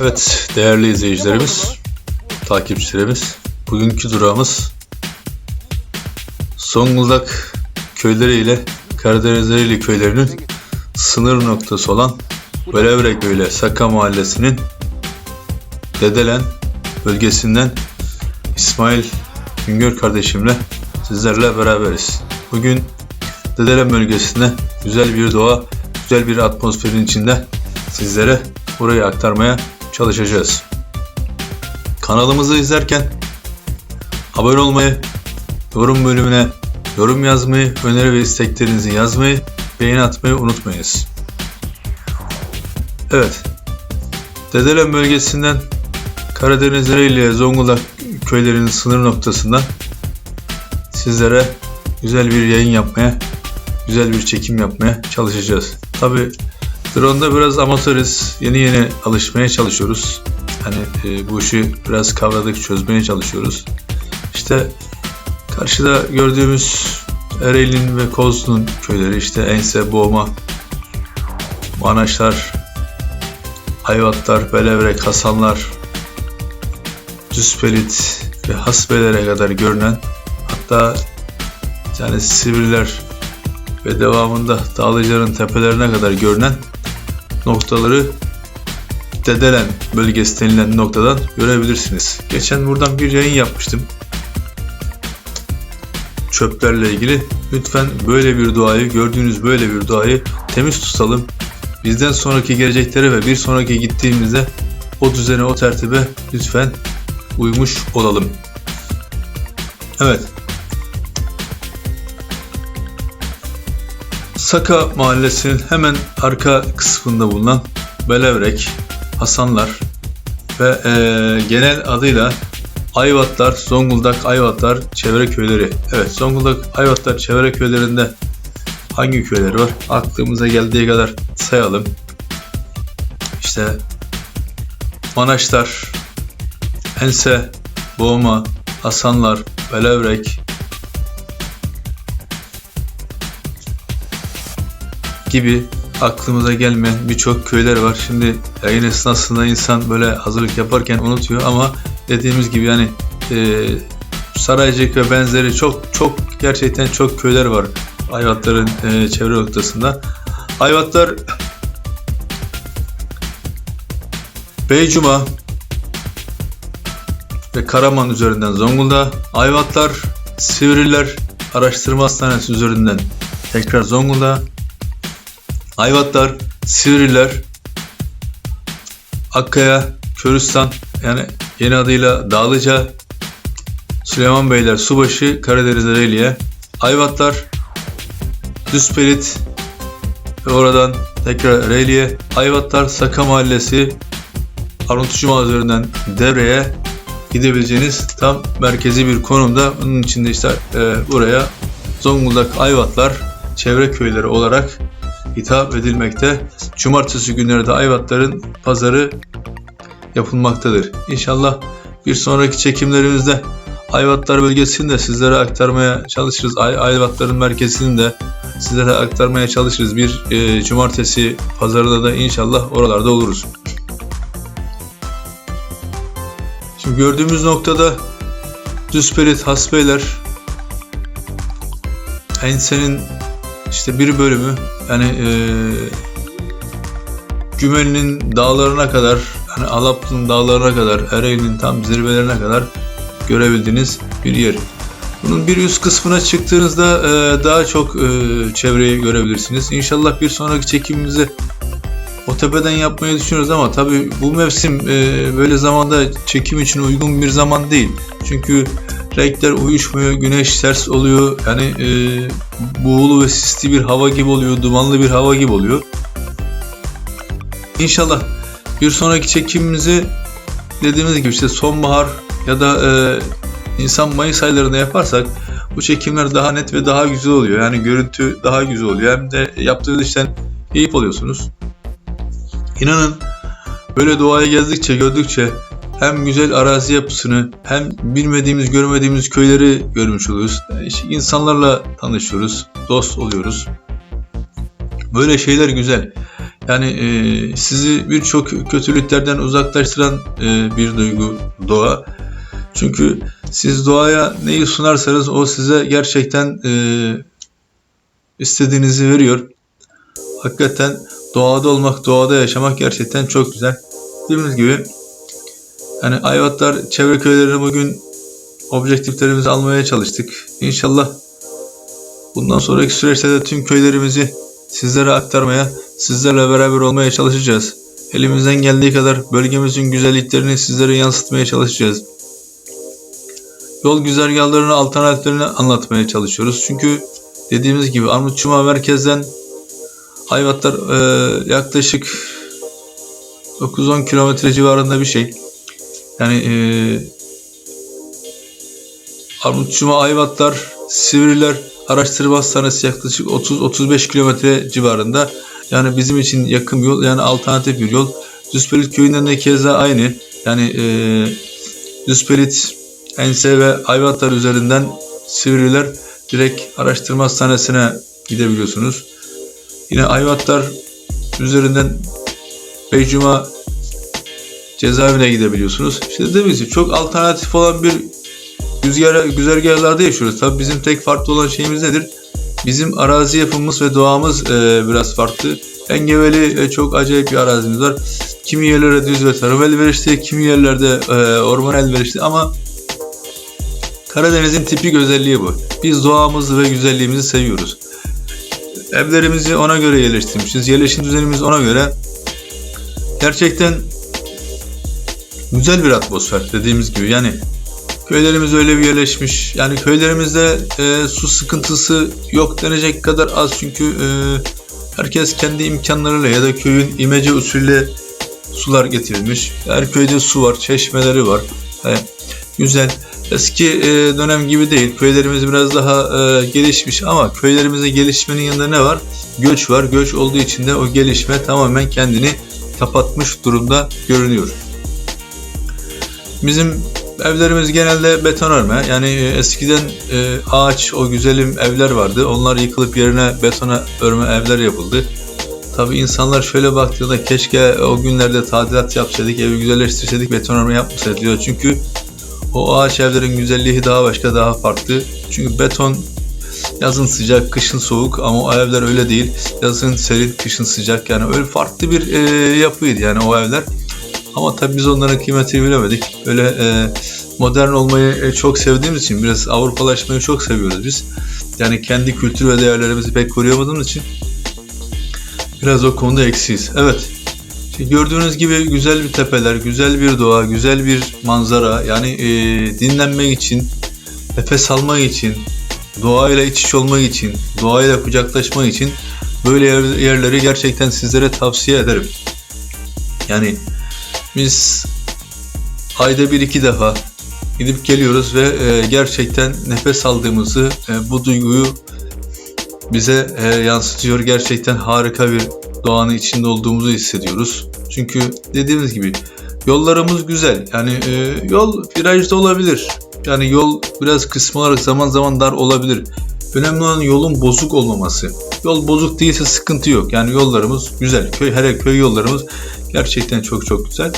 Evet değerli izleyicilerimiz, takipçilerimiz, bugünkü durağımız Zonguldak köyleri ile Karadeniz köylerinin sınır noktası olan Belevrek ile Saka mahallesinin Dedelen bölgesinden İsmail Güngör kardeşimle sizlerle beraberiz. Bugün Dedelen bölgesinde güzel bir doğa, güzel bir atmosferin içinde sizlere burayı aktarmaya çalışacağız. Kanalımızı izlerken abone olmayı, yorum bölümüne yorum yazmayı, öneri ve isteklerinizi yazmayı, beğeni atmayı unutmayınız. Evet, Dedelen bölgesinden Karadeniz ile Zonguldak köylerinin sınır noktasından sizlere güzel bir yayın yapmaya, güzel bir çekim yapmaya çalışacağız. Tabi drone'da biraz amatörüz, yeni yeni alışmaya çalışıyoruz. Hani e, bu işi biraz kavradık, çözmeye çalışıyoruz. İşte karşıda gördüğümüz Ereğli'nin ve Kozlu'nun köyleri işte Ense, Boğma, Manaşlar, Ayvatlar, Belevrek, Hasanlar, Düspelit ve Hasbelere kadar görünen hatta yani Sivriler ve devamında Dağlıca'nın tepelerine kadar görünen noktaları Dedelen bölgesi denilen noktadan görebilirsiniz. Geçen buradan bir yayın yapmıştım. Çöplerle ilgili. Lütfen böyle bir doğayı, gördüğünüz böyle bir doğayı temiz tutalım. Bizden sonraki geleceklere ve bir sonraki gittiğimizde o düzene, o tertibe lütfen uymuş olalım. Evet. Saka mahallesinin hemen arka kısmında bulunan Belevrek, Hasanlar ve eee, genel adıyla Ayvatlar, Zonguldak Ayvatlar çevre köyleri. Evet Zonguldak Ayvatlar çevre köylerinde hangi köyler var? Aklımıza geldiği kadar sayalım. İşte Manaşlar, Ense, Boğma, Hasanlar, Belevrek gibi aklımıza gelmeyen birçok köyler var. Şimdi yayın esnasında insan böyle hazırlık yaparken unutuyor ama dediğimiz gibi yani e, Saraycık ve benzeri çok çok gerçekten çok köyler var Ayvatların e, çevre noktasında. Ayvatlar Beycuma ve Karaman üzerinden Zonguldak, Ayvatlar, Sivriler Araştırma Hastanesi üzerinden tekrar Zonguldak, Ayvatlar, Sivriler, Akkaya, Köristan yani yeni adıyla Dağlıca, Süleyman Beyler, Subaşı, Karadeniz Ereğli'ye, Ayvatlar, Düspelit ve oradan tekrar Ereğli'ye, Ayvatlar, Saka Mahallesi, Arnavut Cuma üzerinden Devre'ye gidebileceğiniz tam merkezi bir konumda. Bunun içinde işte e, buraya Zonguldak Ayvatlar çevre köyleri olarak hitap edilmekte. Cumartesi günleri de Ayvatların pazarı yapılmaktadır. İnşallah bir sonraki çekimlerimizde Ayvatlar bölgesini de sizlere aktarmaya çalışırız. Ay Ayvatların merkezini de sizlere aktarmaya çalışırız. Bir e, cumartesi pazarında da inşallah oralarda oluruz. Şimdi gördüğümüz noktada Düspelit, Hasbeyler, Ense'nin işte bir bölümü yani e, Gümeli'nin dağlarına kadar hani Alaplı'nın dağlarına kadar Ereğli'nin tam zirvelerine kadar görebildiğiniz bir yer. Bunun bir üst kısmına çıktığınızda e, daha çok e, çevreyi görebilirsiniz. İnşallah bir sonraki çekimimizi o tepeden yapmayı düşünüyoruz ama tabii bu mevsim e, böyle zamanda çekim için uygun bir zaman değil. Çünkü renkler uyuşmuyor, güneş ters oluyor. Yani e, buğulu ve sisli bir hava gibi oluyor, dumanlı bir hava gibi oluyor. İnşallah bir sonraki çekimimizi dediğimiz gibi işte sonbahar ya da e, Nisan Mayıs aylarında yaparsak bu çekimler daha net ve daha güzel oluyor. Yani görüntü daha güzel oluyor. Hem de yaptığınız işten keyif alıyorsunuz. İnanın böyle doğaya gezdikçe gördükçe hem güzel arazi yapısını hem bilmediğimiz görmediğimiz köyleri görmüş oluyoruz. Değişik insanlarla tanışıyoruz, dost oluyoruz. Böyle şeyler güzel. Yani e, sizi birçok kötülüklerden uzaklaştıran e, bir duygu doğa. Çünkü siz doğaya neyi sunarsanız o size gerçekten e, istediğinizi veriyor. Hakikaten doğada olmak, doğada yaşamak gerçekten çok güzel. Dediğimiz gibi yani Ayvatlar çevre köylerine bugün objektiflerimizi almaya çalıştık. İnşallah bundan sonraki süreçte de tüm köylerimizi sizlere aktarmaya, sizlerle beraber olmaya çalışacağız. Elimizden geldiği kadar bölgemizin güzelliklerini sizlere yansıtmaya çalışacağız. Yol güzergahlarını, alternatiflerini anlatmaya çalışıyoruz. Çünkü dediğimiz gibi Armutçuma merkezden Ayvatlar e, yaklaşık 9-10 kilometre civarında bir şey. Yani e, Armutçuma Ayvatlar, Sivriler Araştırma Hastanesi yaklaşık 30-35 kilometre civarında. Yani bizim için yakın yol yani alternatif bir yol. Düspelit köyünden de keza aynı. Yani e, Düspelit, Ense ve Ayvatlar üzerinden Sivriler direkt araştırma hastanesine gidebiliyorsunuz. Yine Ayvatlar üzerinden Beycuma cezaevine gidebiliyorsunuz. İşte dediğimiz gibi çok alternatif olan bir güzergah, güzergahlarda yaşıyoruz. Tabii bizim tek farklı olan şeyimiz nedir? Bizim arazi yapımız ve doğamız e, biraz farklı. Engebeli ve çok acayip bir arazimiz var. Kimi yerlere düz ve tarım elverişli, kimi yerlerde e, orman elverişli ama Karadeniz'in tipik özelliği bu. Biz doğamızı ve güzelliğimizi seviyoruz. Evlerimizi ona göre yerleştirmişiz. Yerleşim düzenimiz ona göre. Gerçekten güzel bir atmosfer dediğimiz gibi. Yani köylerimiz öyle bir yerleşmiş. Yani köylerimizde e, su sıkıntısı yok denecek kadar az çünkü e, herkes kendi imkanlarıyla ya da köyün imece usulü sular getirilmiş. Her köyde su var, çeşmeleri var. Yani güzel. Eski e, dönem gibi değil. Köylerimiz biraz daha e, gelişmiş ama köylerimizde gelişmenin yanında ne var? Göç var. Göç olduğu için de o gelişme tamamen kendini kapatmış durumda görünüyor. Bizim evlerimiz genelde beton örme. Yani e, eskiden e, ağaç, o güzelim evler vardı. Onlar yıkılıp yerine betona örme evler yapıldı. Tabi insanlar şöyle baktığında keşke o günlerde tadilat yapsaydık, evi güzelleştirseydik, beton örme yapmasaydık diyor. Çünkü o ağaç evlerin güzelliği daha başka, daha farklı. Çünkü beton yazın sıcak, kışın soğuk ama o evler öyle değil. Yazın serin, kışın sıcak. Yani öyle farklı bir e, yapıydı yani o evler. Ama tabii biz onların kıymetini bilemedik. Öyle e, modern olmayı e, çok sevdiğimiz için biraz Avrupalaşmayı çok seviyoruz biz. Yani kendi kültür ve değerlerimizi pek koruyamadığımız için biraz o konuda eksiyiz. Evet. Şimdi gördüğünüz gibi güzel bir tepeler, güzel bir doğa, güzel bir manzara. Yani e, dinlenmek için, nefes almak için, doğayla iç iç olmak için, doğayla kucaklaşmak için böyle yer- yerleri gerçekten sizlere tavsiye ederim. Yani biz ayda bir iki defa gidip geliyoruz ve e, gerçekten nefes aldığımızı, e, bu duyguyu bize e, yansıtıyor. Gerçekten harika bir doğanın içinde olduğumuzu hissediyoruz. Çünkü dediğimiz gibi yollarımız güzel. Yani e, yol virajda olabilir. Yani yol biraz kısmı olarak zaman zaman dar olabilir. Önemli olan yolun bozuk olmaması. Yol bozuk değilse sıkıntı yok. Yani yollarımız güzel. Köy her köy yollarımız gerçekten çok çok güzel.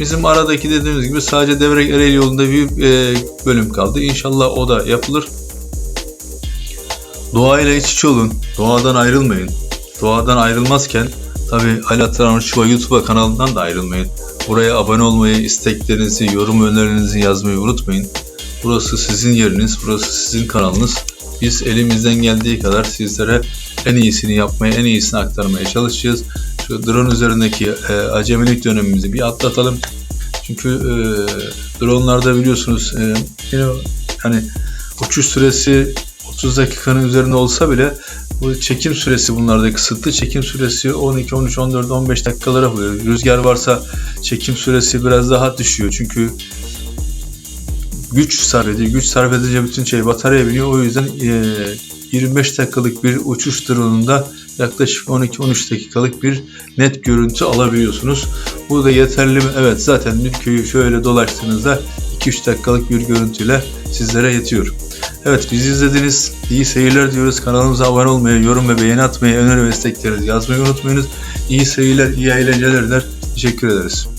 Bizim aradaki dediğimiz gibi sadece Devrek Ereğli yolunda bir e, bölüm kaldı. İnşallah o da yapılır. Doğayla iç içe olun. Doğadan ayrılmayın. Doğadan ayrılmazken tabi Alaaddin Arnavutçuva YouTube kanalından da ayrılmayın. Buraya abone olmayı, isteklerinizi, yorum önerilerinizi yazmayı unutmayın. Burası sizin yeriniz, burası sizin kanalınız. Biz elimizden geldiği kadar sizlere en iyisini yapmaya, en iyisini aktarmaya çalışacağız. Şu drone üzerindeki e, acemilik dönemimizi bir atlatalım. Çünkü e, dronlarda biliyorsunuz e, yine hani uçuş süresi 30 dakikanın üzerinde olsa bile bu çekim süresi bunlarda kısıtlı. Çekim süresi 12, 13, 14, 15 dakikalara oluyor. Rüzgar varsa çekim süresi biraz daha düşüyor. Çünkü güç sarf ediyor. Güç sarf edince bütün şey bataryaya biniyor. O yüzden e, 25 dakikalık bir uçuş drone'unda yaklaşık 12-13 dakikalık bir net görüntü alabiliyorsunuz. Bu da yeterli mi? Evet zaten bir köyü şöyle dolaştığınızda 2-3 dakikalık bir görüntüyle sizlere yetiyor. Evet bizi izlediniz. İyi seyirler diyoruz. Kanalımıza abone olmayı, yorum ve beğeni atmayı, öneri ve isteklerinizi yazmayı unutmayınız. İyi seyirler, iyi eğlenceler. Teşekkür ederiz.